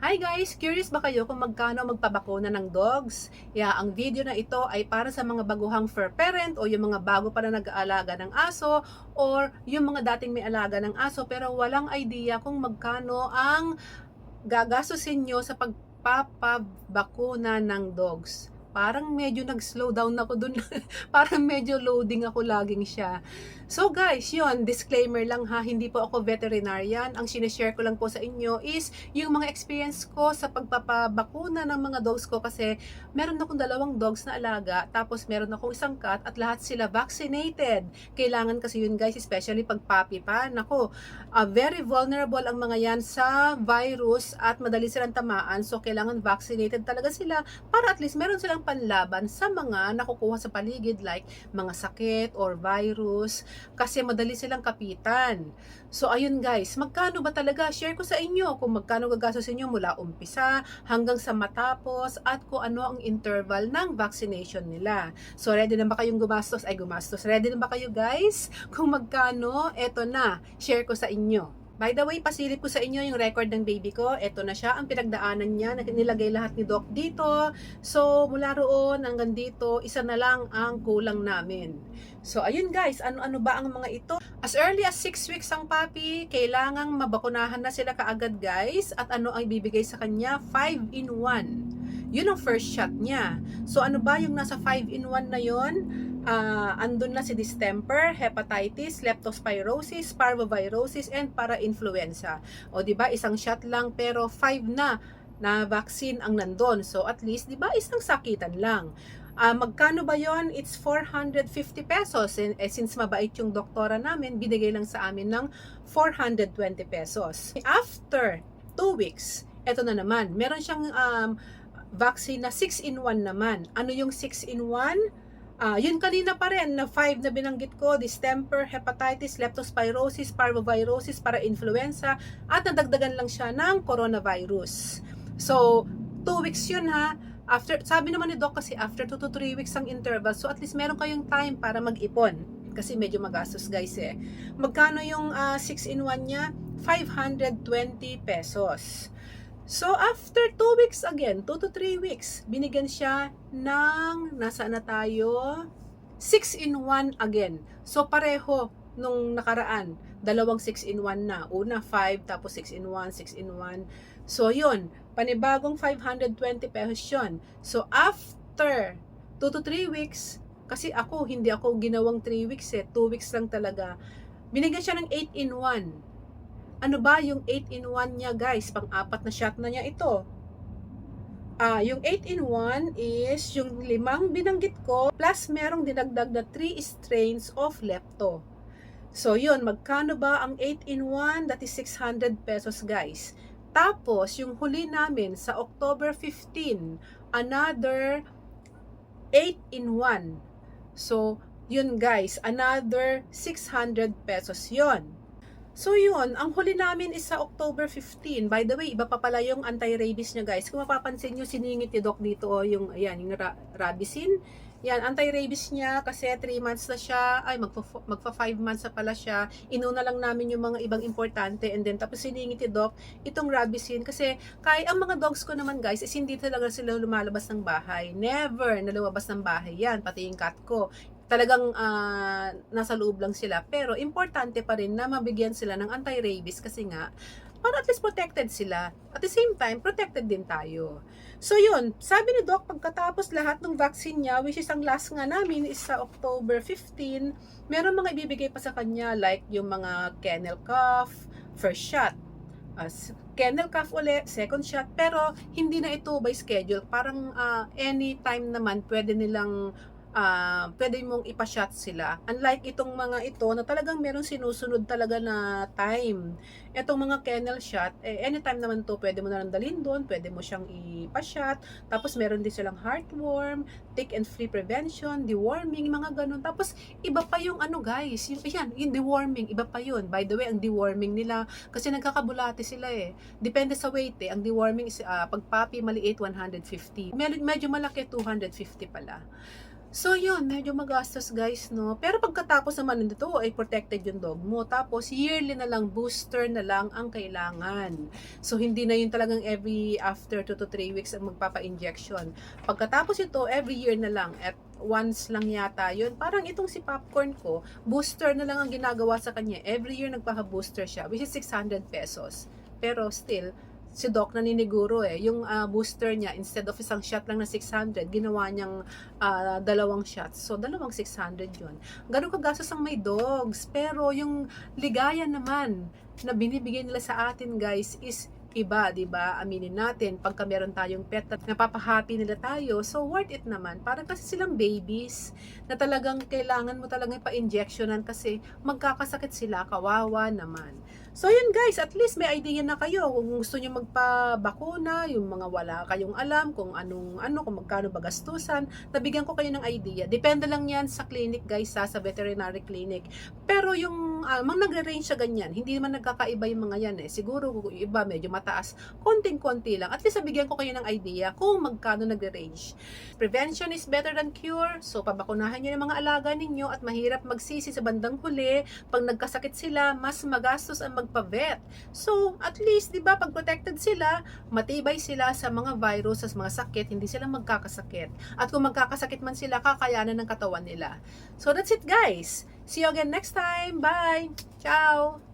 Hi guys! Curious ba kayo kung magkano magpabakuna ng dogs? Yeah, ang video na ito ay para sa mga baguhang fur parent o yung mga bago pa na nag-aalaga ng aso or yung mga dating may alaga ng aso pero walang idea kung magkano ang gagastusin nyo sa pagpapabakuna ng dogs. Parang medyo nag-slow down ako dun. Parang medyo loading ako laging siya. So guys, yun, disclaimer lang ha, hindi po ako veterinarian. Ang sinishare ko lang po sa inyo is yung mga experience ko sa pagpapabakuna ng mga dogs ko kasi meron akong dalawang dogs na alaga, tapos meron akong isang cat at lahat sila vaccinated. Kailangan kasi yun guys, especially pag puppy pa. Nako, uh, very vulnerable ang mga yan sa virus at madali silang tamaan. So kailangan vaccinated talaga sila para at least meron silang panlaban sa mga nakukuha sa paligid like mga sakit or virus kasi madali silang kapitan. So ayun guys, magkano ba talaga? Share ko sa inyo kung magkano gagastos inyo mula umpisa hanggang sa matapos at kung ano ang interval ng vaccination nila. So ready na ba kayong gumastos? Ay gumastos. Ready na ba kayo guys? Kung magkano, eto na. Share ko sa inyo. By the way, pasilip ko sa inyo yung record ng baby ko. Ito na siya, ang pinagdaanan niya. Nilagay lahat ni Doc dito. So, mula roon hanggang dito, isa na lang ang kulang namin. So, ayun guys, ano-ano ba ang mga ito? As early as 6 weeks ang puppy, kailangang mabakunahan na sila kaagad guys. At ano ang ibibigay sa kanya? 5 in 1. Yun ang first shot niya. So, ano ba yung nasa 5 in 1 na yon? Uh, andun na si distemper, hepatitis, leptospirosis, parvovirosis, and para-influenza. O di ba isang shot lang pero 5 na na vaccine ang nandun. So at least, di ba, isang sakitan lang. Ah, magkano ba yon? It's 450 pesos. And, eh, since mabait yung doktora namin, binigay lang sa amin ng 420 pesos. After 2 weeks, eto na naman, meron siyang um, vaccine na 6 in 1 naman. Ano yung 6 in 1? Ah, yun kanina pa rin na 5 na binanggit ko, distemper, hepatitis, leptospirosis, parvovirosis, para influenza at nadagdagan lang siya ng coronavirus. So, 2 weeks yun ha. After, sabi naman ni Doc kasi after 2 to 3 weeks ang interval, so at least meron kayong time para mag-ipon. Kasi medyo magastos guys eh. Magkano yung 6 in 1 niya? 520 pesos. So, after 2 weeks again, 2 to 3 weeks, binigyan siya ng, nasaan na tayo? 6 in 1 again. So, pareho nung nakaraan. Dalawang 6 in 1 na. Una, 5, tapos 6 in 1, 6 in 1. So, yun. Panibagong 520 pesos yun. So, after 2 to 3 weeks, kasi ako, hindi ako ginawang 3 weeks eh. 2 weeks lang talaga. Binigyan siya ng 8 in 1 ano ba yung 8 in 1 niya guys? Pang-apat na shot na niya ito. Ah, yung 8 in 1 is yung limang binanggit ko plus merong dinagdag na 3 strains of lepto. So yun, magkano ba ang 8 in 1? That is 600 pesos guys. Tapos, yung huli namin sa October 15, another 8 in 1. So, yun guys, another 600 pesos yon. So yun, ang huli namin is sa October 15. By the way, iba pa pala yung anti-rabies niya guys. Kung mapapansin nyo, siningit ni Doc dito oh, yung, ayan, yung ra- rabicin. Yan, anti-rabies niya kasi 3 months na siya, ay magpa, magpa 5 months na pala siya. Inuna lang namin yung mga ibang importante and then tapos siningit ni Doc itong rabicin kasi kaya ang mga dogs ko naman guys is hindi talaga sila lumalabas ng bahay. Never na lumabas ng bahay yan, pati yung cat ko talagang uh, nasa loob lang sila. Pero importante pa rin na mabigyan sila ng anti-rabies kasi nga para at least protected sila. At the same time, protected din tayo. So yun, sabi ni Doc, pagkatapos lahat ng vaccine niya, which is ang last nga namin is sa October 15, meron mga ibibigay pa sa kanya like yung mga kennel cough, first shot, as kennel cough ulit, second shot, pero hindi na ito by schedule. Parang uh, anytime naman pwede nilang uh, pwede mong ipashot sila. Unlike itong mga ito na talagang meron sinusunod talaga na time. Itong mga kennel shot, eh, anytime naman to pwede mo na lang dalhin doon, pwede mo siyang ipashot. Tapos meron din silang heartworm, tick and flea prevention, deworming, mga ganun. Tapos iba pa yung ano guys, yung, yan, yung deworming, iba pa yun. By the way, ang deworming nila, kasi nagkakabulate sila eh. Depende sa weight eh. Ang deworming is, uh, pag puppy maliit, 150. Medyo, medyo malaki, 250 pala. So yun, medyo magastos guys, no? Pero pagkatapos naman nito ay protected yung dog mo. Tapos yearly na lang, booster na lang ang kailangan. So hindi na yun talagang every after 2 to 3 weeks ang magpapa-injection. Pagkatapos ito, every year na lang. At once lang yata yun. Parang itong si Popcorn ko, booster na lang ang ginagawa sa kanya. Every year nagpaka-booster siya, which is 600 pesos. Pero still, si Doc naniniguro eh. Yung ah, booster niya, instead of isang shot lang na 600, ginawa niyang ah, dalawang shots. So, dalawang 600 yun. Ganun kagastos ang may dogs. Pero yung ligaya naman na binibigay nila sa atin guys is iba, 'di ba? Aminin natin, pagka meron tayong pet na napapahappy nila tayo, so worth it naman. Para kasi silang babies na talagang kailangan mo talagang pa-injectionan kasi magkakasakit sila, kawawa naman. So yun guys, at least may idea na kayo kung gusto niyo magpabakuna, yung mga wala kayong alam kung anong ano, kung magkano ba gastusan, nabigyan ko kayo ng idea. Depende lang yan sa clinic guys, ha, sa veterinary clinic. Pero yung uh, mga nagre-range siya ganyan, hindi naman nagkakaiba yung mga yan eh. Siguro kung iba medyo mataas, konting-konti lang. At least nabigyan ko kayo ng idea kung magkano nagre-range. Prevention is better than cure. So pabakunahan niyo yung mga alaga ninyo at mahirap magsisi sa bandang huli. Pag nagkasakit sila, mas magastos ang magpa-vet. So at least, 'di ba, pag protected sila, matibay sila sa mga virus, sa mga sakit, hindi sila magkakasakit. At kung magkakasakit man sila, kakayanan ng katawan nila. So that's it guys. See you again next time. Bye. Ciao.